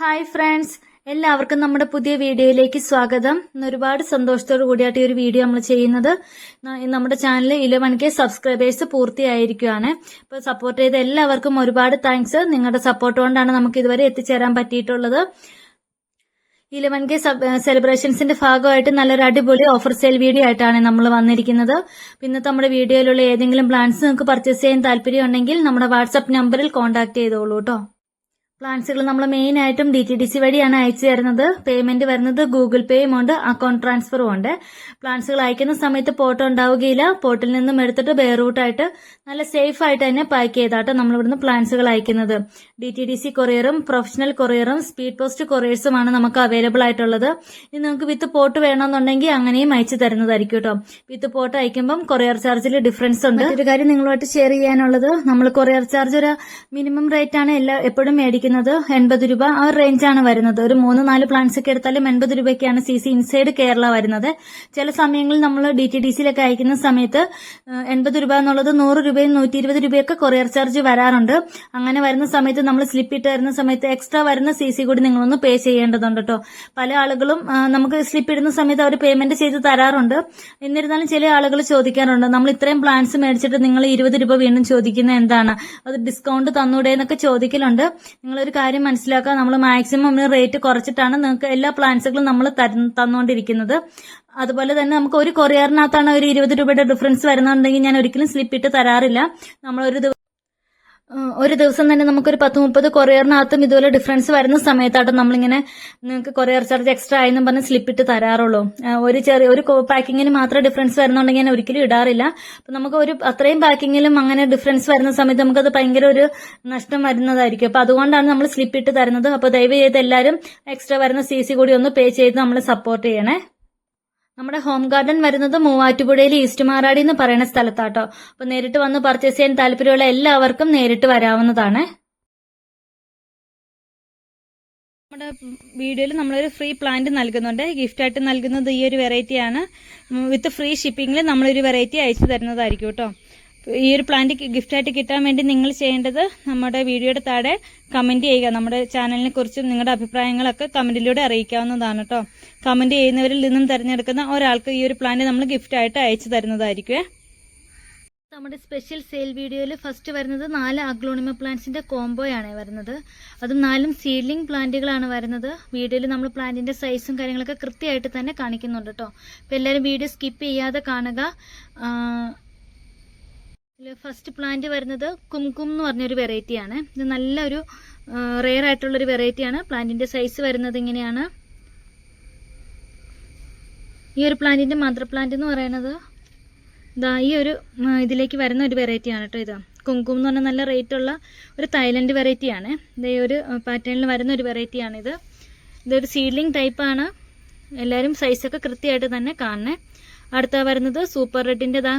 Hi friends. എല്ലാവർക്കും നമ്മുടെ പുതിയ വീഡിയോയിലേക്ക് സ്വാഗതം. ഇന്ന് ഒരുപാട് സന്തോഷത്തോടു കൂടിയായിട്ട് ഈ ഒരു വീഡിയോ നമ്മൾ ചെയ്യുന്നത്. നമ്മുടെ ചാനൽ ഇലവൻ കെ സബ്സ്ക്രൈബേഴ്സ് പൂർത്തിയായിരിക്കുകയാണ് ഇപ്പോൾ സപ്പോർട്ട് ചെയ്ത എല്ലാവർക്കും ഒരുപാട് താങ്ക്സ് നിങ്ങളുടെ സപ്പോർട്ട് കൊണ്ടാണ് നമുക്ക് ഇതുവരെ എത്തിച്ചേരാൻ പറ്റിയിട്ടുള്ളത്. ഇലവൻ കെ സെലിബ്രേഷൻസിന്റെ ഭാഗമായിട്ട് നല്ലൊരു അടിപൊളി ഓഫർ സെയിൽ വീഡിയോ ആയിട്ടാണ് നമ്മൾ വന്നിരിക്കുന്നത്. പിന്നെ നമ്മുടെ വീഡിയോയിലുള്ള ഏതെങ്കിലും പ്ലാൻസ് നിങ്ങൾക്ക് പർച്ചേസ് ചെയ്യാൻ താല്പര്യം ഉണ്ടെങ്കിൽ നമ്മുടെ വാട്സപ്പ് നമ്പറിൽ കോൺടാക്ട് ചെയ്തോളൂ കേട്ടോ പ്ലാൻസുകൾ നമ്മൾ മെയിൻ ആയിട്ടും ഡി ടി ഡി സി വഴിയാണ് അയച്ചു തരുന്നത്. പേയ്മെന്റ് വരുന്നത് ഗൂഗിൾ പേയും ഉണ്ട് അക്കൗണ്ട് ട്രാൻസ്ഫറും ഉണ്ട്. പ്ലാൻസുകൾ അയക്കുന്ന സമയത്ത് പോട്ട് ഉണ്ടാവുകയില്ല. പോട്ടിൽ നിന്നും എടുത്തിട്ട് ബെയറൂട്ടായിട്ട് നല്ല സേഫ് ആയിട്ട് തന്നെ പാക്ക് ചെയ്താട്ടോ നമ്മൾ ഇവിടുന്ന് പ്ലാൻസുകൾ അയക്കുന്നത്. ഡി ടി ഡി സി കൊറിയറും പ്രൊഫഷണൽ കൊറിയറും സ്പീഡ് പോസ്റ്റ് കൊറിയേഴ്സുമാണ് നമുക്ക് അവൈലബിൾ ആയിട്ടുള്ളത്. ഇനി നിങ്ങൾക്ക് വിത്ത് പോട്ട് വേണമെന്നുണ്ടെങ്കിൽ അങ്ങനെയും അയച്ചു തരുന്നതായിരിക്കും കേട്ടോ വിത്ത് പോട്ട് അയക്കുമ്പം കൊറിയർ ചാർജിൽ ഡിഫറൻസ് ഉണ്ട്. ഒരു കാര്യം നിങ്ങളുമായിട്ട് ഷെയർ ചെയ്യാനുള്ളത് നമ്മൾ കൊറിയർ ചാർജ് ഒരു മിനിമം റേറ്റ് ആണ് എല്ലാ എപ്പോഴും മേടിക്കുന്നത്. എൺപത് രൂപ ആ ഒരു റേഞ്ചാണ് വരുന്നത്. ഒരു മൂന്ന് നാല് പ്ലാന്റ്സ് ഒക്കെ എടുത്താലും എൺപത് രൂപയ്ക്കാണ് സി സി ഇൻസൈഡ് കേരള വരുന്നത്. ചില സമയങ്ങളിൽ നമ്മൾ ഡി ടി ഡി സിയിലൊക്കെ അയക്കുന്ന സമയത്ത് എൺപത് രൂപ എന്നുള്ളത് നൂറ് രൂപയും നൂറ്റി ഇരുപത് രൂപയൊക്കെ കൊറിയർ ചാർജ് വരാറുണ്ട്. അങ്ങനെ വരുന്ന സമയത്ത് നമ്മൾ സ്ലിപ്പ് ഇട്ട് വരുന്ന സമയത്ത് എക്സ്ട്രാ വരുന്ന സി സി കൂടി നിങ്ങളൊന്ന് പേ ചെയ്യേണ്ടതുണ്ട് കേട്ടോ പല ആളുകളും നമുക്ക് സ്ലിപ്പ് ഇടുന്ന സമയത്ത് അവർ പേയ്മെന്റ് ചെയ്ത് തരാറുണ്ട്. എന്നിരുന്നാലും ചില ആളുകൾ ചോദിക്കാറുണ്ട് നമ്മൾ ഇത്രയും പ്ലാൻസ് മേടിച്ചിട്ട് നിങ്ങൾ ഇരുപത് രൂപ വീണ്ടും ചോദിക്കുന്നത് എന്താണ്? അത് ഡിസ്കൗണ്ട് തന്നൂടെ എന്നൊക്കെ ചോദിക്കലുണ്ട്. നിങ്ങളൊരു കാര്യം മനസ്സിലാക്കുക. നമ്മൾ മാക്സിമം റേറ്റ് കുറച്ചിട്ടാണ് നിങ്ങൾക്ക് എല്ലാ പ്ലാൻസുകളും നമ്മൾ തന്നുകൊണ്ടിരിക്കുന്നത് അതുപോലെ തന്നെ നമുക്ക് ഒരു കൊറിയറിനകത്താണ് ഒരു ഇരുപത് രൂപയുടെ ഡിഫറൻസ് വരുന്നുണ്ടെങ്കിൽ ഞാൻ ഒരിക്കലും സ്ലിപ്പ് ഇട്ട് തരാറില്ല. നമ്മൾ ഒരു ദിവസം തന്നെ നമുക്കൊരു പത്ത് മുപ്പത് കൊറിയറിനകത്തും ഇതുപോലെ ഡിഫറൻസ് വരുന്ന സമയത്താട്ടോ നമ്മളിങ്ങനെ നിങ്ങൾക്ക് കൊറിയർ ചാർജ് എക്സ്ട്രാ ആയെന്നും പറഞ്ഞ് സ്ലിപ്പിട്ട് തരാറുള്ളൂ. ഒരു ചെറിയ ഒരു പാക്കിങ്ങിന് മാത്രമേ ഡിഫറൻസ് വരുന്നുണ്ടെങ്കിൽ ഞാൻ ഒരിക്കലും ഇടാറില്ല. അപ്പൊ നമുക്ക് ഒരു അത്രയും പാക്കിങ്ങിലും അങ്ങനെ ഡിഫറൻസ് വരുന്ന സമയത്ത് നമുക്കത് ഭയങ്കര ഒരു നഷ്ടം വരുന്നതായിരിക്കും. അപ്പൊ അതുകൊണ്ടാണ് നമ്മൾ സ്ലിപ്പിട്ട് തരുന്നത്. അപ്പൊ ദയവ് ചെയ്ത് എല്ലാവരും എക്സ്ട്രാ വരുന്ന സി സി കൂടി ഒന്ന് പേ ചെയ്ത് നമ്മൾ സപ്പോർട്ട് ചെയ്യണേ. നമ്മുടെ ഹോം ഗാർഡൻ വരുന്നത് മൂവാറ്റുപുഴയിൽ ഈസ്റ്റ് മാറാടി എന്ന് പറയുന്ന സ്ഥലത്താട്ടോ. അപ്പൊ നേരിട്ട് വന്ന് പർച്ചേസ് ചെയ്യാൻ താല്പര്യമുള്ള എല്ലാവർക്കും നേരിട്ട് വരാവുന്നതാണ്. നമ്മുടെ വീഡിയോയിൽ നമ്മളൊരു ഫ്രീ പ്ലാന്റ് നൽകുന്നുണ്ട്. ഗിഫ്റ്റ് ആയിട്ട് നൽകുന്നത് ഈ ഒരു വെറൈറ്റിയാണ്. വിത്ത് ഫ്രീ ഷിപ്പിംഗിൽ നമ്മളൊരു വെറൈറ്റി അയച്ചു തരുന്നതായിരിക്കും കേട്ടോ. ഈ ഒരു പ്ലാന്റ് ഗിഫ്റ്റ് ആയിട്ട് കിട്ടാൻ വേണ്ടി നിങ്ങൾ ചെയ്യേണ്ടത് നമ്മുടെ വീഡിയോയുടെ താഴെ കമന്റ് ചെയ്യുക. നമ്മുടെ ചാനലിനെ കുറിച്ചും നിങ്ങളുടെ അഭിപ്രായങ്ങളൊക്കെ കമന്റിലൂടെ അറിയിക്കാവുന്നതാണ് കേട്ടോ കമന്റ് ചെയ്യുന്നവരിൽ നിന്നും തിരഞ്ഞെടുക്കുന്ന ഒരാൾക്ക് ഈ ഒരു പ്ലാന്റ് നമ്മൾ ഗിഫ്റ്റ് ആയിട്ട് അയച്ചു തരുന്നതായിരിക്കും നമ്മുടെ സ്പെഷ്യൽ സെയിൽ വീഡിയോയിൽ ഫസ്റ്റ് വരുന്നത് നാല് അഗ്ലോണിമ പ്ലാന്റ്സിന്റെ കോംബോയാണ് വരുന്നത്. അതും നാലും സീഡ്ലിംഗ് പ്ലാന്റുകളാണ് വരുന്നത്. വീഡിയോയിൽ നമ്മൾ പ്ലാന്റിന്റെ സൈസും കാര്യങ്ങളൊക്കെ കൃത്യമായിട്ട് തന്നെ കാണിക്കുന്നുണ്ട് കേട്ടോ അപ്പോൾ എല്ലാവരും വീഡിയോ സ്കിപ്പ് ചെയ്യാതെ കാണുക. ഫസ്റ്റ് പ്ലാന്റ് വരുന്നത് കുംകും എന്ന് പറഞ്ഞൊരു വെറൈറ്റിയാണ് ഇത് നല്ലൊരു റെയർ ആയിട്ടുള്ളൊരു വെറൈറ്റിയാണ് പ്ലാന്റിന്റെ സൈസ് വരുന്നത് ഇങ്ങനെയാണ്. ഈ ഒരു പ്ലാന്റിന്റെ മദർ പ്ലാന്റ് എന്ന് പറയുന്നത് ഇതാ ഈ ഒരു ഇതിലേക്ക് വരുന്ന ഒരു വെറൈറ്റിയാണ് കേട്ടോ ഇത്. കുങ്കും എന്ന് പറഞ്ഞാൽ നല്ല റേറ്റ് ഉള്ള ഒരു തായ്ലൻഡ് വെറൈറ്റിയാണ് ഈ ഒരു പാറ്റേണിൽ വരുന്ന ഒരു വെറൈറ്റിയാണിത് ഇതൊരു സീഡ്ലിംഗ് ടൈപ്പാണ് എല്ലാവരും സൈസൊക്കെ കൃത്യമായിട്ട് തന്നെ കാണണേ. അടുത്ത വരുന്നത് സൂപ്പർ റെഡിന്റെ ഇതാ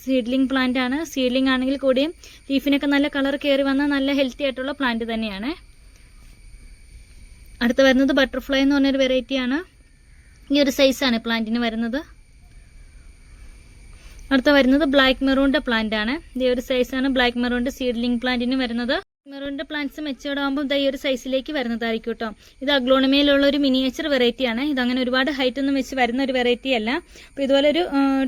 സീഡ്ലിംഗ് പ്ലാന്റ് ആണ്. സീഡ്ലിംഗ് ആണെങ്കിൽ കൂടിയും ലീഫിനൊക്കെ നല്ല കളർ കയറി വന്ന നല്ല ഹെൽത്തി ആയിട്ടുള്ള പ്ലാന്റ് തന്നെയാണ്. അടുത്ത വരുന്നത് ബട്ടർഫ്ലൈ എന്ന് പറഞ്ഞൊരു വെറൈറ്റിയാണ് ഈ ഒരു സൈസാണ് പ്ലാന്റിന് വരുന്നത്. അടുത്ത വരുന്നത് ബ്ലാക്ക് മെറൂണിന്റെ പ്ലാന്റ് ആണ്. ഈ ഒരു സൈസാണ് ബ്ലാക്ക് മെറൂണിന്റെ സീഡ്ലിംഗ് പ്ലാന്റിന് വരുന്നത്. മെറൂണിന്റെ പ്ലാന്റ്സ് മെച്ചോർഡ് ആകുമ്പോൾ ഈ ഒരു സൈസിലേക്ക് വരുന്നതായിരിക്കും കേട്ടോ ഇത് അഗ്ലോണിമയിലുള്ള ഒരു മിനിയേച്ചർ വെറൈറ്റി ആണ്. ഇത് അങ്ങനെ ഒരുപാട് ഹൈറ്റ് ഒന്നും വെച്ച് വരുന്ന ഒരു വെറൈറ്റി അല്ല. അപ്പോൾ ഇതുപോലെ ഒരു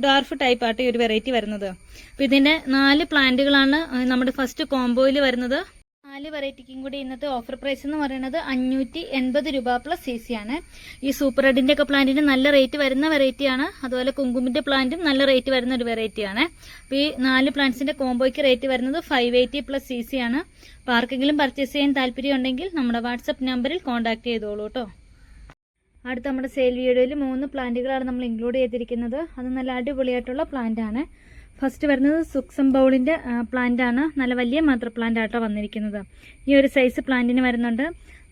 ഡാർഫ് ടൈപ്പ് ആട്ടോ ഈ ഒരു വെറൈറ്റി വരുന്നത്. അപ്പോൾ ഇതിന്റെ നാല് പ്ലാന്റുകളാണ് നമ്മുടെ ഫസ്റ്റ് കോംബോയിൽ വരുന്നത്. നാല് വെറൈറ്റിക്കും കൂടി ഇന്നത്തെ ഓഫർ പ്രൈസ് എന്ന് പറയുന്നത് അഞ്ഞൂറ്റി എൺപത് രൂപ പ്ലസ് സി സി ആണ്. ഈ സൂപ്പർ റെഡിന്റെ ഒക്കെ പ്ലാന്റിന് നല്ല റേറ്റ് വരുന്ന വെറൈറ്റിയാണ് അതുപോലെ കുങ്കുമിന്റെ പ്ലാന്റും നല്ല റേറ്റ് വരുന്ന ഒരു വെറൈറ്റിയാണ് അപ്പോൾ ഈ നാല് പ്ലാന്റ്സിന്റെ കോംബോയ്ക്ക് റേറ്റ് വരുന്നത് five eighty plus C C ആണ്. അപ്പോൾ ആർക്കെങ്കിലും പർച്ചേസ് ചെയ്യാൻ താല്പര്യം ഉണ്ടെങ്കിൽ നമ്മുടെ വാട്സപ്പ് നമ്പറിൽ കോൺടാക്ട് ചെയ്തോളൂ കേട്ടോ അടുത്ത നമ്മുടെ സെയിൽ വീഡിയോയിൽ മൂന്ന് പ്ലാന്റുകളാണ് നമ്മൾ ഇൻക്ലൂഡ് ചെയ്തിരിക്കുന്നത്. അത് നല്ല അടിപൊളിയായിട്ടുള്ള പ്ലാന്റ് ആണ്. ഫസ്റ്റ് വരുന്നത് സുക്സം ബൗളിന്റെ പ്ലാന്റ് ആണ്. നല്ല വലിയ മാത്രം പ്ലാന്റ് ആട്ടോ വന്നിരിക്കുന്നത്. ഈ ഒരു സൈസ് പ്ലാന്റിന് വരുന്നുണ്ട്.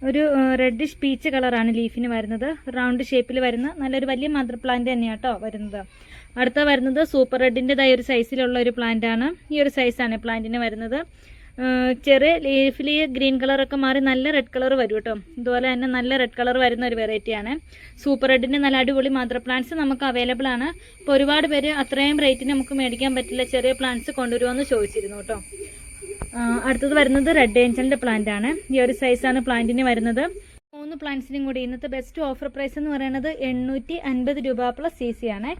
ഒരു റെഡിഷ് പീച്ച് കളറാണ് ലീഫിന് വരുന്നത്. റൗണ്ട് ഷേപ്പിൽ വരുന്ന നല്ലൊരു വലിയ മദർ പ്ലാന്റ് തന്നെയാട്ടോ വരുന്നത്. അടുത്ത വരുന്നത് സൂപ്പർ റെഡിന്റെതായ ഒരു സൈസിലുള്ള ഒരു പ്ലാന്റ് ആണ്. ഈ ഒരു സൈസാണ് പ്ലാന്റിന് വരുന്നത്. ചെറിയ ലീഫിൽ ഗ്രീൻ കളറൊക്കെ മാറി നല്ല റെഡ് കളർ വരും കേട്ടോ. ഇതുപോലെ തന്നെ നല്ല റെഡ് കളർ വരുന്ന ഒരു വെറൈറ്റിയാണ് സൂപ്പർ റെഡിന്റെ നല്ല അടിപൊളി മദർ പ്ലാന്റ്സ് നമുക്ക് അവൈലബിൾ ആണ്. ഇപ്പോൾ ഒരുപാട് പേര് അത്രയും റേറ്റിന് നമുക്ക് മേടിക്കാൻ പറ്റില്ല ചെറിയ പ്ലാന്റ്സ് കൊണ്ടുവരുമെന്ന് ചോദിച്ചിരുന്നു കേട്ടോ. അടുത്തത് വരുന്നത് റെഡ് ഏഞ്ചലിന്റെ പ്ലാന്റ് ആണ്. ഈ ഒരു സൈസാണ് പ്ലാന്റിന് വരുന്നത്. മൂന്ന് പ്ലാന്റ്സിനും കൂടി ഇന്നത്തെ ബെസ്റ്റ് ഓഫർ പ്രൈസ് എന്ന് പറയുന്നത് എണ്ണൂറ്റി അൻപത് രൂപ പ്ലസ് സി സി ആണ്.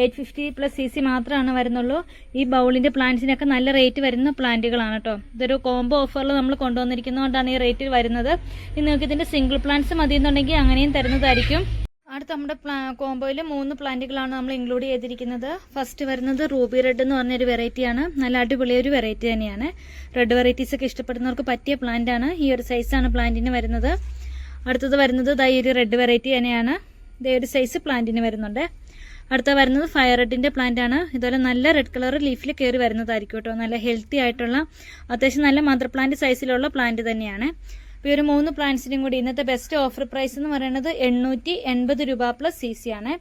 Eight fifty plus C C മാത്രമാണ് വരുന്നുള്ളൂ. ഈ ബൗളിന്റെ പ്ലാന്റ്സിനൊക്കെ നല്ല റേറ്റ് വരുന്ന പ്ലാന്റുകളാണ് കേട്ടോ ഇതൊരു കോംബോ ഓഫറിൽ നമ്മൾ കൊണ്ടുവന്നിരിക്കുന്നതുകൊണ്ടാണ് ഈ റേറ്റ് വരുന്നത്. നിങ്ങൾക്ക് ഇതിന്റെ സിംഗിൾ പ്ലാന്റ്സ് മതി എന്നുണ്ടെങ്കിൽ അങ്ങനെയും തരുന്നതായിരിക്കും. അടുത്ത നമ്മുടെ കോംബോയിൽ മൂന്ന് പ്ലാന്റുകളാണ് നമ്മൾ ഇൻക്ലൂഡ് ചെയ്തിരിക്കുന്നത്. ഫസ്റ്റ് വരുന്നത് റൂബി റെഡ് എന്ന് പറഞ്ഞൊരു വെറൈറ്റിയാണ് നല്ല അടിപൊളി ഒരു വെറൈറ്റി തന്നെയാണ്. റെഡ് വെറൈറ്റീസ് ഒക്കെ ഇഷ്ടപ്പെടുന്നവർക്ക് പറ്റിയ പ്ലാന്റ് ആണ്. ഈ ഒരു സൈസാണ് പ്ലാന്റിന് വരുന്നത്. അടുത്തത് വരുന്നത് ദാ ഈ ഒരു റെഡ് വെറൈറ്റി തന്നെയാണ്. ഇതേ ഒരു സൈസ് പ്ലാന്റിന് വരുന്നുണ്ട്. അടുത്ത വരുന്നത് ഫയർ പ്ലാന്റ് ആണ്. ഇതുപോലെ നല്ല റെഡ് കളർ ലീഫിൽ കയറി വരുന്നതായിരിക്കും കേട്ടോ. നല്ല ഹെൽത്തി ആയിട്ടുള്ള അത്യാവശ്യം നല്ല മദർ പ്ലാന്റ് സൈസിലുള്ള പ്ലാന്റ് തന്നെയാണ്. അപ്പോൾ ഈ ഒരു മൂന്ന് പ്ലാന്റ്സിനും കൂടി ഇന്നത്തെ ബെസ്റ്റ് ഓഫർ പ്രൈസ് എന്ന് പറയുന്നത് എണ്ണൂറ്റി എൺപത് രൂപ പ്ലസ് സി സി ആണ്.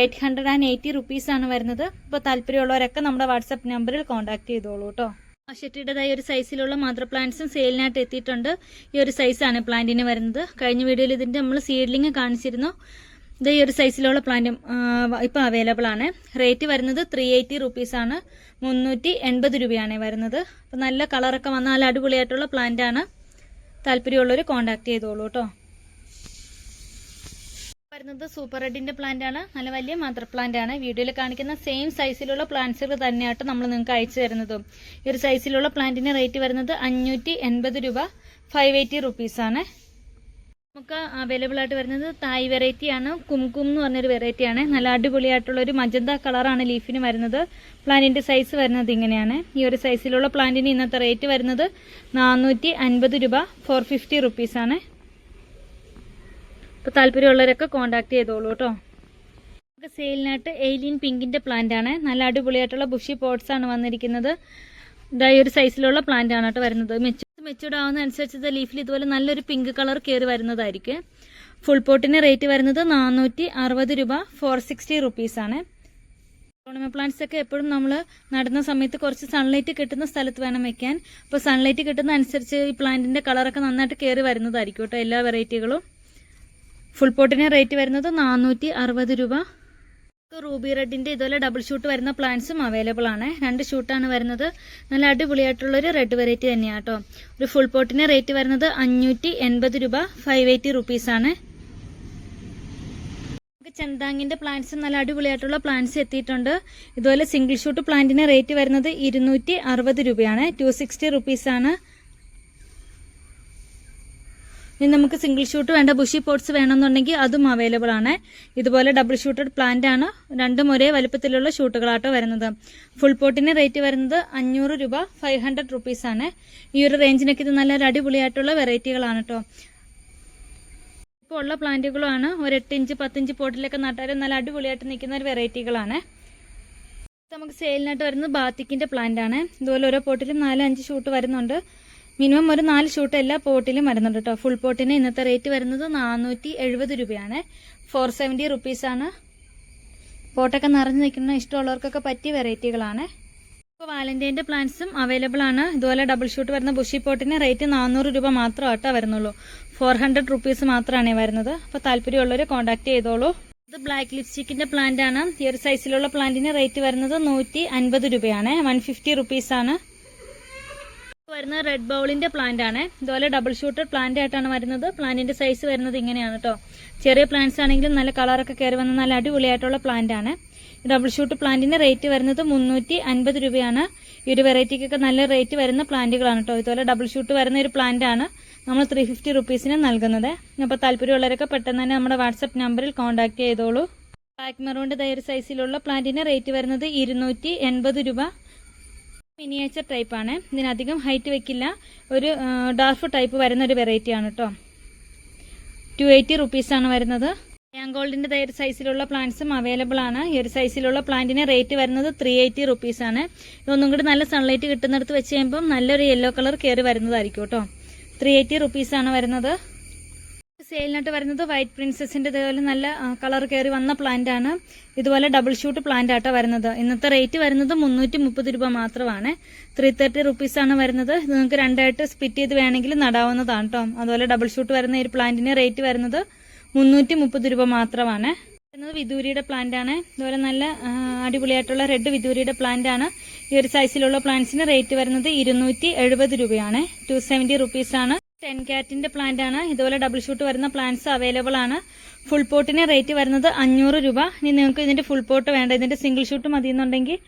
Eight hundred and eighty rupees ആണ് വരുന്നത്. ഇപ്പോൾ താല്പര്യമുള്ളവരൊക്കെ നമ്മുടെ വാട്സപ്പ് നമ്പറിൽ കോൺടാക്ട് ചെയ്തോളൂ കേട്ടോ. ഷെട്ടിയുടേതായ ഒരു സൈസിലുള്ള മദർ പ്ലാന്റ്സും സെയിലിനായിട്ട് എത്തിയിട്ടുണ്ട്. ഈ ഒരു സൈസാണ് പ്ലാന്റിന് വരുന്നത്. കഴിഞ്ഞ വീഡിയോയിൽ ഇതിന്റെ നമ്മൾ സീഡ്ലിംഗ് കാണിച്ചിരുന്നു. ഇത് ഈ ഒരു സൈസിലുള്ള പ്ലാന്റും ഇപ്പോൾ അവൈലബിൾ ആണ്. റേറ്റ് വരുന്നത് ത്രീ എയ്റ്റി റുപ്പീസ് ആണ്. മുന്നൂറ്റി എൺപത് രൂപയാണ് വരുന്നത്. അപ്പം നല്ല കളറൊക്കെ വന്നാൽ അടിപൊളിയായിട്ടുള്ള പ്ലാന്റ് ആണ്. താല്പര്യമുള്ളവർ കോൺടാക്ട് ചെയ്തോളൂ കേട്ടോ. വരുന്നത് സൂപ്പർ റെഡിന്റെ പ്ലാന്റ് ആണ്. നല്ല വലിയ മദർ പ്ലാന്റ് ആണ്. വീഡിയോയിൽ കാണിക്കുന്ന സെയിം സൈസിലുള്ള പ്ലാന്റ്സുകൾ തന്നെയായിട്ട് നമ്മൾ നിങ്ങൾക്ക് അയച്ചു തരുന്നതും. ഈ ഒരു സൈസിലുള്ള പ്ലാന്റിന്റെ റേറ്റ് വരുന്നത് അഞ്ഞൂറ്റി എൺപത് രൂപ ഫൈവ് എയ്റ്റി ആണ്. നമുക്ക് അവൈലബിൾ ആയിട്ട് വരുന്നത് തായ് വെറൈറ്റി ആണ്. കുംകും എന്ന് പറഞ്ഞൊരു വെറൈറ്റി ആണ്. നല്ല അടിപൊളിയായിട്ടുള്ള ഒരു മജന്ത കളറാണ് ലീഫിന് വരുന്നത്. പ്ലാന്റിന്റെ സൈസ് വരുന്നത് ഇങ്ങനെയാണ്. ഈ ഒരു സൈസിലുള്ള പ്ലാന്റിന് ഇന്നത്തെ റേറ്റ് വരുന്നത് നാനൂറ്റി രൂപ ഫോർ ഫിഫ്റ്റി റുപ്പീസ് ആണ്. അപ്പോൾ താല്പര്യമുള്ളവരൊക്കെ കോൺടാക്ട് ചെയ്തോളൂ കേട്ടോ. നമുക്ക് സെയിലിനായിട്ട് എയിലിൻ പിങ്കിന്റെ ആണ്. നല്ല അടിപൊളിയായിട്ടുള്ള ബുഷി പോട്ട്സ് ആണ് വന്നിരിക്കുന്നത്. ഇതാ ഈ ഒരു സൈസിലുള്ള പ്ലാന്റ് ആണ് കേട്ടോ വരുന്നത്. മെച്ചൂർ മെച്ചൂർഡ് ആവുന്ന അനുസരിച്ച് ലീഫിൽ ഇതുപോലെ നല്ലൊരു പിങ്ക് കളർ കയറി വരുന്നതായിരിക്കും. ഫുൾ പോട്ടിന് റേറ്റ് വരുന്നത് നാനൂറ്റി അറുപത് രൂപ ഫോർ സിക്സ്റ്റി റുപ്പീസ് ആണ്. ഓണമ പ്ലാന്റ്സ് ഒക്കെ എപ്പോഴും നമ്മൾ നടുന്ന സമയത്ത് കുറച്ച് സൺലൈറ്റ് കിട്ടുന്ന സ്ഥലത്ത് വേണം വെക്കാൻ. അപ്പോൾ സൺലൈറ്റ് കിട്ടുന്ന അനുസരിച്ച് ഈ പ്ലാന്റിന്റെ കളറൊക്കെ നന്നായിട്ട് കയറി വരുന്നതായിരിക്കും കേട്ടോ എല്ലാ വെറൈറ്റികളും ഫുൾ പോട്ടിന് റേറ്റ് വരുന്നത് നാനൂറ്റി അറുപത് രൂപ റൂബി റെഡിന്റെ ഇതുപോലെ ഡബിൾ ഷൂട്ട് വരുന്ന പ്ലാന്റ്സും അവൈലബിൾ ആണ്. രണ്ട് ഷൂട്ടാണ് വരുന്നത്. നല്ല അടിപൊളിയായിട്ടുള്ള ഒരു റെഡ് വെറൈറ്റി തന്നെയാണ് കേട്ടോ ഒരു ഫുൾ പോട്ടിന് റേറ്റ് വരുന്നത് അഞ്ഞൂറ്റി എൺപത് രൂപ ഫൈവ് എയ്റ്റി റുപ്പീസ് ആണ്. നമുക്ക് ചെന്താങ്ങിന്റെ പ്ലാന്റ്സ് നല്ല അടിപൊളിയായിട്ടുള്ള പ്ലാന്റ്സ് എത്തിയിട്ടുണ്ട്. ഇതുപോലെ സിംഗിൾ ഷൂട്ട് പ്ലാന്റിന് റേറ്റ് വരുന്നത് ഇരുന്നൂറ്റി അറുപത് രൂപയാണ്. ടു സിക്സ്റ്റി റുപ്പീസ് ആണ്. ഇനി നമുക്ക് സിംഗിൾ ഷൂട്ട് വേണ്ട ബുഷി പോട്ട്സ് വേണമെന്നുണ്ടെങ്കിൽ അതും അവൈലബിൾ ആണ്. ഇതുപോലെ ഡബിൾ ഷൂട്ടഡ് പ്ലാന്റ് ആണ്. രണ്ടും ഒരേ വലുപ്പത്തിലുള്ള ഷൂട്ടുകളാട്ടോ വരുന്നത്. ഫുൾ പോട്ടിന് റേറ്റ് വരുന്നത് അഞ്ഞൂറ് രൂപ ഫൈവ് ഹൺഡ്രഡ് റുപ്പീസ് ആണ്. ഈ ഒരു റേഞ്ചിനൊക്കെ ഇത് നല്ല അടിപൊളിയായിട്ടുള്ള വെറൈറ്റികളാണ് കേട്ടോ ഇപ്പോൾ ഉള്ള പ്ലാന്റുകളുമാണ് ഒരു എട്ട് ഇഞ്ച് പത്തിഞ്ച് പോട്ടിലൊക്കെ നട്ടാലും നല്ല അടിപൊളിയായിട്ട് നിൽക്കുന്ന ഒരു വെറൈറ്റികളാണ് നമുക്ക് സെയിലിനായിട്ട് വരുന്നത് ബാത്തിക്കിന്റെ പ്ലാന്റ് ആണ്. ഇതുപോലെ ഓരോ പോട്ടിലും നാല് അഞ്ച് ഷൂട്ട് വരുന്നുണ്ട്. മിനിമം ഒരു നാല് ഷൂട്ട് എല്ലാ പോട്ടിലും വരുന്നുണ്ട് കേട്ടോ ഫുൾ പോട്ടിന് ഇന്നത്തെ റേറ്റ് വരുന്നത് നാനൂറ്റി എഴുപത് രൂപയാണ് ഫോർ സെവന്റി റുപ്പീസാണ് പോട്ടൊക്കെ നിറഞ്ഞു നിൽക്കുന്ന ഇഷ്ടമുള്ളവർക്കൊക്കെ പറ്റിയ വെറൈറ്റികളാണ് ഇപ്പോൾ വാലന്റൈന്റെ പ്ലാന്റ്സും അവൈലബിൾ ആണ്. ഇതുപോലെ ഡബിൾ ഷൂട്ട് വരുന്ന ബുഷി പോട്ടിന് റേറ്റ് നാനൂറ് രൂപ മാത്രമായിട്ടാ വരുന്നുള്ളൂ. ഫോർ ഹൺഡ്രഡ് റുപ്പീസ് മാത്രമാണ് വരുന്നത്. അപ്പോൾ താല്പര്യമുള്ളവർ കോൺടാക്ട് ചെയ്തോളൂ. ഇത് ബ്ലാക്ക് ലിപ്സ്റ്റിക്കിന്റെ പ്ലാന്റ് ആണ്. ഈ ഒരു സൈസിലുള്ള പ്ലാന്റിന് റേറ്റ് വരുന്നത് നൂറ്റി അൻപത് രൂപയാണ്. വൺ ഫിഫ്റ്റി റുപ്പീസ് ആണ്. വരുന്നത് റെഡ് ബൗളിന്റെ പ്ലാന്റ് ആണ്. ഇതുപോലെ ഡബിൾ ഷൂട്ടർ പ്ലാന്റ് ആയിട്ടാണ് വരുന്നത്. പ്ലാന്റിന്റെ സൈസ് വരുന്നത് ഇങ്ങനെയാണ് കേട്ടോ ചെറിയ പ്ലാന്റ്സ് ആണെങ്കിലും നല്ല കളറൊക്കെ കയറി വന്ന നല്ല അടിപൊളിയായിട്ടുള്ള പ്ലാന്റ് ആണ്. ഡബിൾ ഷൂട്ട് പ്ലാന്റിന്റെ റേറ്റ് വരുന്നത് മുന്നൂറ്റി അൻപത് രൂപയാണ്. ഈ ഒരു വെറൈറ്റിക്കൊക്കെ നല്ല റേറ്റ് വരുന്ന പ്ലാന്റുകളാണ് കേട്ടോ ഇതുപോലെ ഡബിൾ ഷൂട്ട് വരുന്ന ഒരു പ്ലാന്റ് ആണ് നമ്മൾ ത്രീ ഫിഫ്റ്റി റുപ്പീസിന് നൽകുന്നത്. അപ്പോൾ താല്പര്യമുള്ളവരൊക്കെ പെട്ടെന്ന് തന്നെ നമ്മുടെ വാട്സപ്പ് നമ്പറിൽ കോൺടാക്ട് ചെയ്തോളൂ. ബ്ലാക്ക് മെറൂണിന്റെ ദയർ സൈസിലുള്ള പ്ലാന്റിന് റേറ്റ് വരുന്നത് ഇരുന്നൂറ്റി രൂപ. മിനിയേച്ചർ ടൈപ്പ് ആണ്. ഇതിനധികം ഹൈറ്റ് വെക്കില്ല. ഒരു ഡാർഫ് ടൈപ്പ് വരുന്ന ഒരു വെറൈറ്റി ആണ് കേട്ടോ ടു എയ്റ്റി റുപ്പീസ് ആണ് വരുന്നത്. ഗോൾഡിന്റെ ഒരു സൈസിലുള്ള പ്ലാന്റ്സും അവൈലബിൾ ആണ്. ഈ ഒരു സൈസിലുള്ള പ്ലാന്റിന് റേറ്റ് വരുന്നത് ത്രീ എയ്റ്റി റുപ്പീസ് ആണ്. ഇതൊന്നും കൂടി നല്ല സൺലൈറ്റ് കിട്ടുന്നിടത്ത് വെച്ച് കഴിയുമ്പോൾ നല്ലൊരു യെല്ലോ കളർ കയറി വരുന്നതായിരിക്കും കേട്ടോ ത്രീ എയ്റ്റി റുപ്പീസ് ആണ് വരുന്നത്. സെയിലിനായിട്ട് വരുന്നത് വൈറ്റ് പ്രിൻസസിന്റെ ഇതുപോലെ നല്ല കളർ കയറി വന്ന പ്ലാന്റ് ആണ്. ഇതുപോലെ ഡബിൾ ഷൂട്ട് പ്ലാന്റ് ആട്ടോ വരുന്നത്. ഇന്നത്തെ റേറ്റ് വരുന്നത് മുന്നൂറ്റി മുപ്പത് രൂപ മാത്രമാണ്. ത്രീ തേർട്ടി റുപ്പീസ് ആണ് വരുന്നത്. നിങ്ങൾക്ക് രണ്ടായിട്ട് സ്പിറ്റ് ചെയ്ത് വേണമെങ്കിൽ നടാവുന്നതാണ് കേട്ടോ അതുപോലെ ഡബിൾ ഷൂട്ട് വരുന്ന ഈ പ്ലാന്റിന് റേറ്റ് വരുന്നത് മുന്നൂറ്റി മുപ്പത് രൂപ മാത്രമാണ്. വരുന്നത് വിദൂരിയുടെ പ്ലാന്റ് ആണ്. ഇതുപോലെ നല്ല അടിപൊളിയായിട്ടുള്ള റെഡ് വിദൂരിയുടെ പ്ലാന്റ് ആണ്. ഈ ഒരു സൈസിലുള്ള പ്ലാന്റ്സിന് റേറ്റ് വരുന്നത് ഇരുന്നൂറ്റി എഴുപത് രൂപയാണ് ടു സെവന്റി ആണ്. ടെൻ കാറ്റിന്റെ പ്ലാന്റ് ആണ്. ഇതുപോലെ ഡബിൾ ഷൂട്ട് വരുന്ന പ്ലാന്റ്സ് അവൈലബിൾ ആണ്. ഫുൾ പോട്ടിന് റേറ്റ് വരുന്നത് അഞ്ഞൂറ് രൂപ. ഇനി നിങ്ങൾക്ക് ഇതിന്റെ ഫുൾ പോട്ട് വേണ്ട. ഇതിന്റെ സിംഗിൾ ഷൂട്ട് മതി എന്നുണ്ടെങ്കിൽ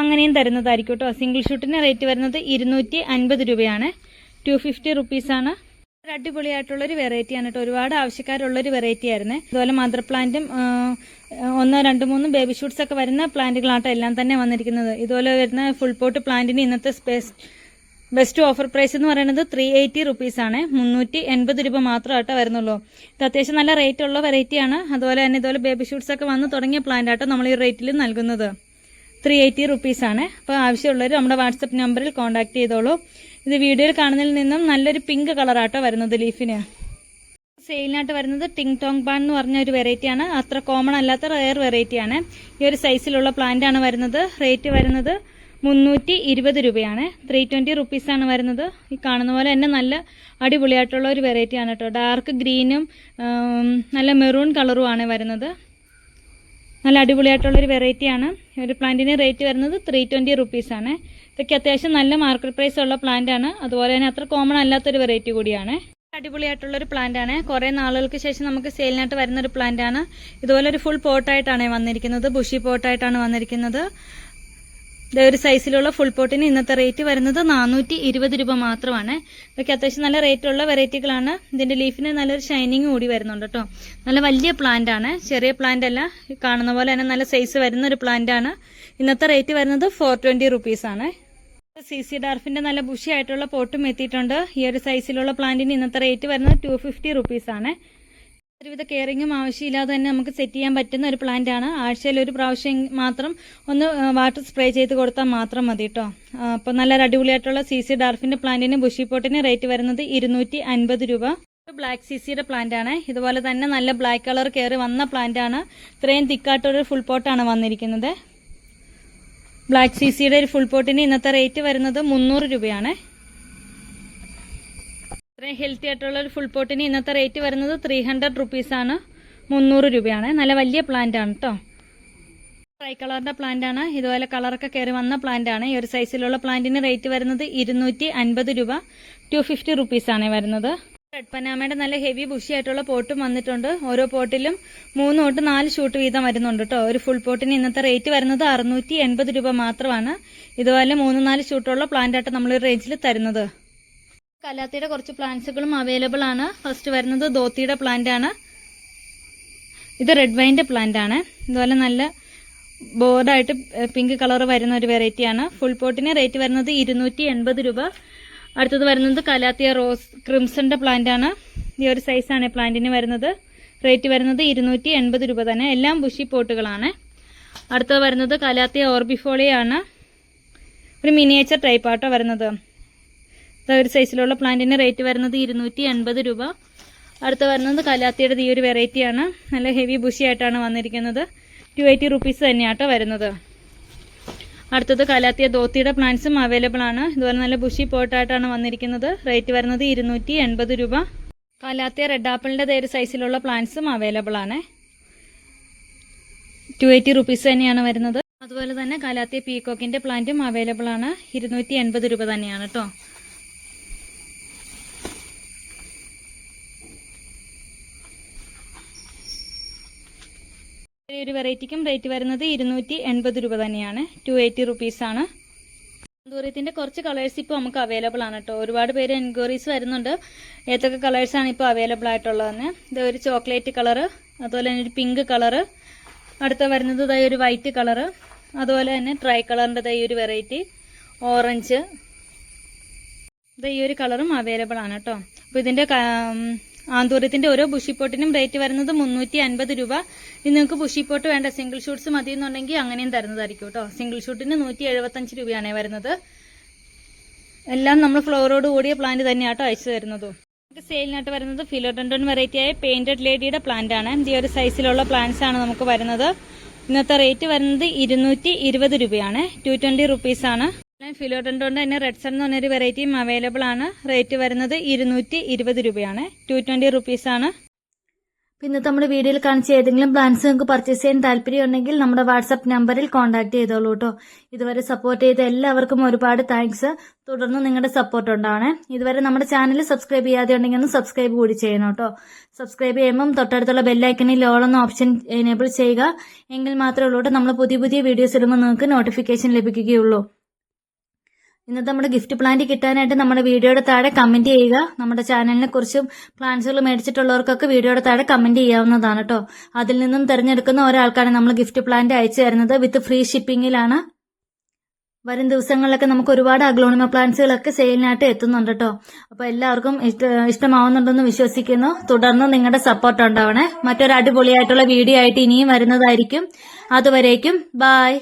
അങ്ങനെയും തരുന്നതായിരിക്കും കേട്ടോ സിംഗിൾ ഷൂട്ടിന് റേറ്റ് വരുന്നത് ഇരുന്നൂറ്റി അൻപത് രൂപയാണ്. ടു ഫിഫ്റ്റി റുപ്പീസാണ് ആണ്. അടിപൊളിയായിട്ടുള്ള ഒരു വെറൈറ്റിയാണ് കേട്ടോ ഒരുപാട് ആവശ്യക്കാരുള്ള ഒരു വെറൈറ്റി ആയിരുന്നു അതുപോലെ മദർ പ്ലാന്റും ഒന്നോ രണ്ട് മൂന്നും ബേബി ഷൂട്ട്സ് ഒക്കെ വരുന്ന പ്ലാന്റുകളാട്ടോ എല്ലാം തന്നെ വന്നിരിക്കുന്നത്. ഇതുപോലെ വരുന്ന ഫുൾ പോട്ട് പ്ലാന്റിന് ഇന്നത്തെ സ്പേസ് ബെസ്റ്റ് ഓഫർ പ്രൈസ് എന്ന് പറയുന്നത് ത്രീ എയ്റ്റി റുപ്പീസ് ആണ്. മുന്നൂറ്റി എൺപത് രൂപ മാത്രമായിട്ടോ വരുന്നുള്ളൂ. ഇത് അത്യാവശ്യം നല്ല റേറ്റ് ഉള്ള വെറൈറ്റി ആണ്. അതുപോലെ തന്നെ ഇതുപോലെ ബേബി ഷൂട്ട്സ് ഒക്കെ വന്ന് തുടങ്ങിയ പ്ലാന്റ് ആട്ടോ നമ്മൾ ഈ റേറ്റിൽ നൽകുന്നത്. ത്രീ എയ്റ്റി റുപ്പീസ് ആണ്. അപ്പോൾ ആവശ്യമുള്ളവർ നമ്മുടെ വാട്സപ്പ് നമ്പറിൽ കോൺടാക്ട് ചെയ്തോളൂ. ഇത് വീഡിയോയിൽ കാണുന്നതിൽ നിന്നും നല്ലൊരു പിങ്ക് കളറാട്ടോ വരുന്നത് ലീഫിന് സെയിലിനായിട്ട് വരുന്നത് ടിങ് ടോങ് പാൻ എന്ന് പറഞ്ഞ ഒരു വെറൈറ്റി ആണ്. അത്ര കോമൺ അല്ലാത്ത റയർ വെറൈറ്റി ആണ്. ഈ ഒരു സൈസിലുള്ള പ്ലാന്റ് ആണ് വരുന്നത്. റേറ്റ് വരുന്നത് മുന്നൂറ്റി ഇരുപത് രൂപയാണ് ത്രീ ട്വന്റി റുപ്പീസാണ് വരുന്നത്. ഈ കാണുന്ന പോലെ തന്നെ നല്ല അടിപൊളിയായിട്ടുള്ള ഒരു വെറൈറ്റി ആണ് കേട്ടോ ഡാർക്ക് ഗ്രീനും നല്ല മെറൂൺ കളറുമാണ് വരുന്നത്. നല്ല അടിപൊളിയായിട്ടുള്ളൊരു വെറൈറ്റിയാണ് ഒരു പ്ലാന്റിന് റേറ്റ് വരുന്നത് ത്രീ ട്വന്റി റുപ്പീസാണ് ഇതൊക്കെ അത്യാവശ്യം നല്ല മാർക്കറ്റ് പ്രൈസ് ഉള്ള പ്ലാന്റ് ആണ്. അതുപോലെ തന്നെ അത്ര കോമൺ അല്ലാത്തൊരു വെറൈറ്റി കൂടിയാണ്. അടിപൊളിയായിട്ടുള്ളൊരു ആണ്. കുറേ നാളുകൾക്ക് ശേഷം നമുക്ക് സെയിലിനായിട്ട് വരുന്ന ഒരു പ്ലാന്റ് ആണ്. ഇതുപോലെ ഒരു ഫുൾ പോട്ടായിട്ടാണ് വന്നിരിക്കുന്നത്. ബുഷി പോട്ടായിട്ടാണ് വന്നിരിക്കുന്നത്. ഒരു സൈസിലുള്ള ഫുൾ പോട്ടിന് ഇന്നത്തെ റേറ്റ് വരുന്നത് നാനൂറ്റി ഇരുപത് രൂപ മാത്രമാണ്. ഇതൊക്കെ അത്യാവശ്യം നല്ല റേറ്റ് ഉള്ള വെറൈറ്റികളാണ് ഇതിന്റെ ലീഫിന് നല്ലൊരു ഷൈനിങ് കൂടി വരുന്നുണ്ട് കേട്ടോ നല്ല വലിയ പ്ലാന്റ് ആണ്. ചെറിയ പ്ലാന്റ് അല്ല. കാണുന്ന പോലെ തന്നെ നല്ല സൈസ് വരുന്ന ഒരു പ്ലാന്റ് ആണ്. ഇന്നത്തെ റേറ്റ് വരുന്നത് ഫോർ ട്വന്റി റുപ്പീസ് ആണ്. സി സി ഡാർഫിന്റെ നല്ല ബുഷി ആയിട്ടുള്ള പോട്ടും എത്തിയിട്ടുണ്ട്. ഈ ഒരു സൈസിലുള്ള പ്ലാന്റിന് ഇന്നത്തെ റേറ്റ് വരുന്നത് ടു ഫിഫ്റ്റി റുപ്പീസ് ആണ്. ഒരുവിധ കെയറിങ്ങും ആവശ്യമില്ലാതെ തന്നെ നമുക്ക് സെറ്റ് ചെയ്യാൻ പറ്റുന്ന ഒരു പ്ലാന്റ് ആണ്. ആഴ്ചയിൽ ഒരു പ്രാവശ്യം മാത്രം ഒന്ന് വാട്ടർ സ്പ്രേ ചെയ്ത് കൊടുത്താൽ മാത്രം മതി കേട്ടോ അപ്പോൾ നല്ല അടിപൊളിയായിട്ടുള്ള സി സി ഡാർഫിന്റെ പ്ലാന്റിന് ബുഷി പോട്ടിന് റേറ്റ് വരുന്നത് ഇരുന്നൂറ്റി അൻപത് രൂപ ബ്ലാക്ക് സി സിയുടെ പ്ലാന്റ് ആണ്. ഇതുപോലെ തന്നെ നല്ല ബ്ലാക്ക് കളർ കയറി വന്ന പ്ലാന്റ് ആണ്. ഇത്രയും തിക്കായിട്ടൊരു ഫുൾ പോട്ടാണ് വന്നിരിക്കുന്നത്. ബ്ലാക്ക് സി സിയുടെ ഒരു ഫുൾ പോട്ടിന് ഇന്നത്തെ റേറ്റ് വരുന്നത് മുന്നൂറ് രൂപയാണ്. ഇത്രയും ഹെൽത്തി ആയിട്ടുള്ള ഒരു ഫുൾ പോട്ടിന് ഇന്നത്തെ റേറ്റ് വരുന്നത് ത്രീ ഹൺഡ്രഡ് റുപ്പീസ് ആണ്. മുന്നൂറ് രൂപയാണ്. നല്ല വലിയ പ്ലാന്റ് ആണ് കേട്ടോ ട്രൈ കളറിന്റെ പ്ലാന്റ് ആണ്. ഇതുപോലെ കളറൊക്കെ കയറി വന്ന പ്ലാന്റ് ആണ്. ഈ ഒരു സൈസിലുള്ള പ്ലാന്റിന് റേറ്റ് വരുന്നത് ഇരുന്നൂറ്റി അൻപത് രൂപ. ടു ഫിഫ്റ്റി റുപ്പീസ് ആണ് വരുന്നത്. റെഡ് പനാമയുടെ നല്ല ഹെവി ബുഷി ആയിട്ടുള്ള പോട്ടും വന്നിട്ടുണ്ട്. ഓരോ പോട്ടിലും മൂന്ന് തൊട്ട് നാല് ഷൂട്ട് വീതം വരുന്നുണ്ട് കേട്ടോ ഒരു ഫുൾ പോട്ടിന് ഇന്നത്തെ റേറ്റ് വരുന്നത് അറുന്നൂറ്റി രൂപ മാത്രമാണ്. ഇതുപോലെ മൂന്ന് നാല് ഷൂട്ടുള്ള പ്ലാന്റ് ആയിട്ട് നമ്മൾ റേഞ്ചിൽ തരുന്നത്. കലാത്തിയുടെ കുറച്ച് പ്ലാന്റ്സുകളും അവൈലബിൾ ആണ്. ഫസ്റ്റ് വരുന്നത് ധോത്തിയുടെ പ്ലാന്റ് ആണ്. ഇത് റെഡ് വൈന്റെ പ്ലാന്റ് ആണ്. ഇതുപോലെ നല്ല ബോർഡായിട്ട് പിങ്ക് കളർ വരുന്ന ഒരു വെറൈറ്റിയാണ് ഫുൾ പോട്ടിന് റേറ്റ് വരുന്നത് ഇരുന്നൂറ്റി എൺപത് രൂപ. അടുത്തത് വരുന്നത് കലാത്തിയ റോസ് ക്രിംസന്റെ പ്ലാന്റ് ആണ്. ഈ ഒരു സൈസാണ് പ്ലാന്റിന് വരുന്നത്. റേറ്റ് വരുന്നത് ഇരുന്നൂറ്റി എൺപത് രൂപ തന്നെ. എല്ലാം ബുഷി പോട്ടുകളാണ് അടുത്തത് വരുന്നത് കലാത്തിയ ഓർബിഫോളിയാണ് ഒരു മിനിയേച്ചർ ടൈപ്പ് ആട്ടോ വരുന്നത്. ഒരു സൈസിലുള്ള പ്ലാന്റിന് റേറ്റ് വരുന്നത് ഇരുന്നൂറ്റി എൺപത് രൂപ. അടുത്ത വരുന്നത് കലാത്തിയുടെ ഈ ഒരു വെറൈറ്റിയാണ് നല്ല ഹെവി ബുഷി ആയിട്ടാണ് വന്നിരിക്കുന്നത്. ടു എയ്റ്റി റുപ്പീസ് തന്നെയാട്ടോ വരുന്നത്. അടുത്തത് കലാത്തിയ ധോത്തിയുടെ പ്ലാന്റ്സും അവൈലബിൾ ആണ്. ഇതുപോലെ നല്ല ബുഷി പോട്ടായിട്ടാണ് വന്നിരിക്കുന്നത്. റേറ്റ് വരുന്നത് ഇരുന്നൂറ്റി എൺപത് രൂപ. കലാത്തിയ റെഡ് ആപ്പിളിന്റെ ഒരു സൈസിലുള്ള പ്ലാന്റ്സും അവൈലബിൾ ആണ്. ടു എയ്റ്റി റുപ്പീസ് തന്നെയാണ് വരുന്നത്. അതുപോലെ തന്നെ കലാത്തിയ പീകോക്കിന്റെ പ്ലാന്റും അവൈലബിൾ ആണ്. ഇരുന്നൂറ്റി എൺപത് രൂപ തന്നെയാണ് കേട്ടോ ഈ ഒരു വെറൈറ്റിക്കും റേറ്റ് വരുന്നത് ഇരുന്നൂറ്റി എൺപത് രൂപ തന്നെയാണ്. ടു എയ്റ്റി റുപ്പീസ് ആണ്. ദൂരത്തിന്റെ കുറച്ച് കളേഴ്സ് ഇപ്പോൾ നമുക്ക് അവൈലബിൾ ആണ് കേട്ടോ. ഒരുപാട് പേര് എൻക്വയറീസ് വരുന്നുണ്ട്. ഏതൊക്കെ കളേഴ്സ് ആണ് ഇപ്പോൾ അവൈലബിൾ ആയിട്ടുള്ളതെന്ന്. ഇത് ഒരു ചോക്ലേറ്റ് കളറ് അതുപോലെ തന്നെ ഒരു പിങ്ക് കളറ് അടുത്ത വരുന്നത് ഇതാ ഒരു വൈറ്റ് കളറ് അതുപോലെ തന്നെ ട്രൈ ഈ ഒരു വെറൈറ്റി ഓറഞ്ച് ഇത് ഈ ഒരു കളറും അവൈലബിൾ ആണ് കേട്ടോ. അപ്പോൾ ഇതിന്റെ ആന്തൂര്യത്തിന്റെ ഓരോ ബുഷിപ്പോട്ടിനും റേറ്റ് വരുന്നത് മുന്നൂറ്റി അൻപത് രൂപ. ഇനി നിങ്ങൾക്ക് ബുഷിപ്പോട്ട് വേണ്ട സിംഗിൾ ഷൂട്ട്സ് മതി എന്നുണ്ടെങ്കിൽ അങ്ങനെയും തരുന്നതായിരിക്കും കേട്ടോ. സിംഗിൾ ഷൂട്ടിന് നൂറ്റി എഴുപത്തഞ്ച് രൂപയാണ് വരുന്നത്. എല്ലാം നമ്മൾ ഫ്ലോറോട് കൂടിയ പ്ലാന്റ് തന്നെയാട്ടോ അയച്ചു തരുന്നത്. നമുക്ക് സെയിലിനായിട്ട് വരുന്നത് ഫിലോഡൻഡോൺ വെറൈറ്റി ആയ പെയിന്റഡ് ലേഡിയുടെ പ്ലാന്റ് ആണ്. ഈ ഒരു സൈസിലുള്ള പ്ലാന്റ്സ് ആണ് നമുക്ക് വരുന്നത്. ഇന്നത്തെ റേറ്റ് വരുന്നത് ഇരുന്നൂറ്റി രൂപയാണ്. ടു ട്വന്റി റുപ്പീസ് ആണ്. ഫിലോഡൻഡോന്റെ തന്നെ റെഡ് സൺ എന്ന് പറഞ്ഞൊരു വെറൈറ്റിയും അവൈലബിൾ ആണ്. റേറ്റ് വരുന്നത് ഇരുന്നൂറ്റി ഇരുപത് രൂപയാണ്. ടു ട്വന്റി റുപ്പീസ് ആണ്. ഇന്നത്തെ നമ്മുടെ വീഡിയോയിൽ കാണിച്ച ഏതെങ്കിലും പ്ലാൻസ് നിങ്ങൾക്ക് പർച്ചേസ് ചെയ്യാൻ താല്പര്യം ഉണ്ടെങ്കിൽ നമ്മുടെ വാട്സപ്പ് നമ്പറിൽ കോൺടാക്ട് ചെയ്തോളൂ കേട്ടോ ഇതുവരെ സപ്പോർട്ട് ചെയ്ത എല്ലാവർക്കും ഒരുപാട് താങ്ക്സ് തുടർന്ന് നിങ്ങളുടെ സപ്പോർട്ട് ഉണ്ടാവണേ. ഇതുവരെ നമ്മുടെ ചാനൽ സബ്സ്ക്രൈബ് ചെയ്യാതെ ഉണ്ടെങ്കിൽ ഒന്ന് സബ്സ്ക്രൈബ് കൂടി ചെയ്യണം കേട്ടോ സബ്സ്ക്രൈബ് ചെയ്യുമ്പം തൊട്ടടുത്തുള്ള ബെല്ലൈക്കണിൽ എന്ന ഓപ്ഷൻ എനേബിൾ ചെയ്യുക. എങ്കിൽ മാത്രമേ ഉള്ളൂ നമ്മൾ പുതിയ പുതിയ വീഡിയോസ് ഇടുമ്പോൾ നിങ്ങൾക്ക് നോട്ടിഫിക്കേഷൻ ലഭിക്കുകയുള്ളൂ. ഇന്നത്തെ നമ്മുടെ ഗിഫ്റ്റ് പ്ലാന്റ് കിട്ടാനായിട്ട് നമ്മുടെ വീഡിയോയുടെ താഴെ കമന്റ് ചെയ്യുക. നമ്മുടെ ചാനലിനെ കുറിച്ചും പ്ലാന്റ്സുകൾ മേടിച്ചിട്ടുള്ളവർക്കൊക്കെ വീഡിയോയുടെ താഴെ കമന്റ് ചെയ്യാവുന്നതാണ് കേട്ടോ അതിൽ നിന്നും തിരഞ്ഞെടുക്കുന്ന ഒരാൾക്കാണ് നമ്മൾ ഗിഫ്റ്റ് പ്ലാന്റ് അയച്ചു തരുന്നത്. വിത്ത് ഫ്രീ ഷിപ്പിംഗിലാണ് വരും ദിവസങ്ങളിലൊക്കെ നമുക്ക് ഒരുപാട് അഗ്ലോണിമ പ്ലാന്റ്സുകളൊക്കെ സെയിലിനായിട്ട് എത്തുന്നുണ്ട് കേട്ടോ അപ്പൊ എല്ലാവർക്കും ഇഷ്ടമാവുന്നുണ്ടെന്ന് വിശ്വസിക്കുന്നു. തുടർന്ന് നിങ്ങളുടെ സപ്പോർട്ട് ഉണ്ടാവണേ. മറ്റൊരു അടിപൊളിയായിട്ടുള്ള വീഡിയോ ആയിട്ട് ഇനിയും വരുന്നതായിരിക്കും. അതുവരേക്കും ബായ്